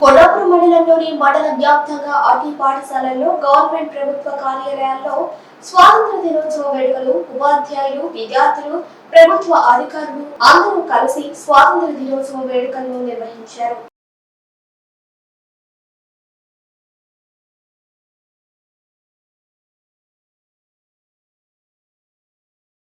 కొల్లాపురం మండలంలోని మండల వ్యాప్తంగా అన్ని పాఠశాలల్లో గవర్నమెంట్ ప్రభుత్వ కార్యాలయాల్లో స్వాతంత్ర దినోత్సవ వేడుకలు ఉపాధ్యాయులు విద్యార్థులు ప్రభుత్వ అధికారులు అందరూ కలిసి స్వాతంత్ర దినోత్సవ వేడుకలను నిర్వహించారు.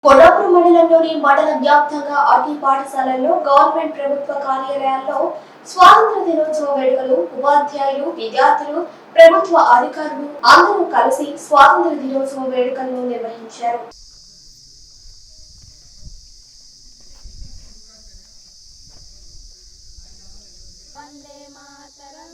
కొల్లాపురం మండలంలోని మండల వ్యాప్తంగా అన్ని పాఠశాలల్లో గవర్నమెంట్ ప్రభుత్వ కార్యాలయాల్లో స్వాతంత్ర దినోత్సవ వేడుకలు ఉపాధ్యాయులు విద్యార్థులు ప్రభుత్వ అధికారులు అందరూ కలిసి స్వాతంత్ర దినోత్సవ వేడుకలను నిర్వహించారు. వందే మాతరం.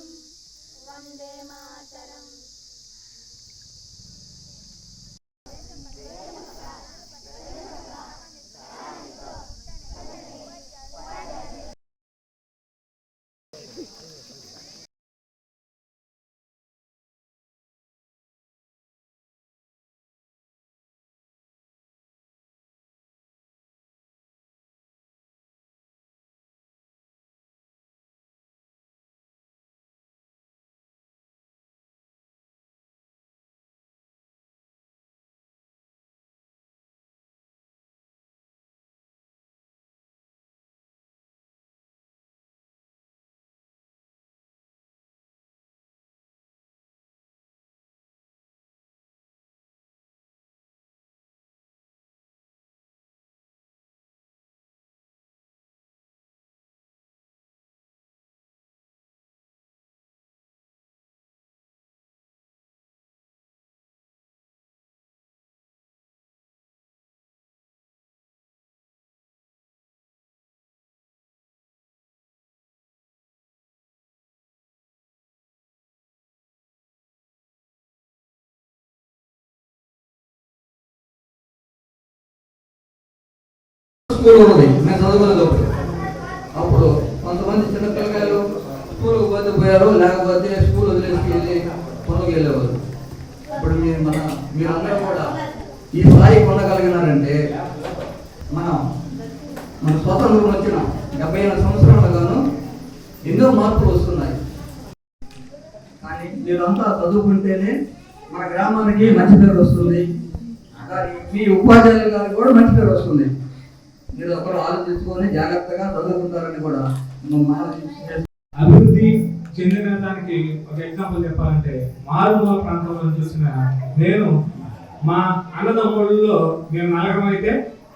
స్కూల్ ఉన్నది మేము చదువుకోలేదు అప్పుడు కొంతమంది చిన్నపిల్లకాయలు స్కూల్కి పోతే పోయారు లేకపోతే స్కూల్ వదిలేసి వెళ్ళి పనులకు వెళ్ళేవారు. ఇప్పుడు మీరు మన మీరందరూ కూడా ఈ స్థాయి పొందగలిగినారంటే మనం మన స్వతంత్రం వచ్చిన డెబ్బై ఎనిమిది సంవత్సరాలుగాను ఎన్నో మార్పులు వస్తున్నాయి. కానీ మీరంతా చదువుకుంటేనే మన గ్రామానికి మంచి పేరు వస్తుంది. కానీ మీ ఉపాధ్యాయులు గారికి కూడా మంచి పేరు వస్తుంది. మీరు ఒకరు ఆలోచించుకొని జాగ్రత్తగా చదువుకుంటారని కూడా అభివృద్ధి చెందిన దానికి ఒక ఎగ్జాంపుల్ చెప్పాలంటే మారుమూల ప్రాంతంలో చూసిన నేను మా అన్నదమ్ముళ్ళలో మేము నలగరం అయితే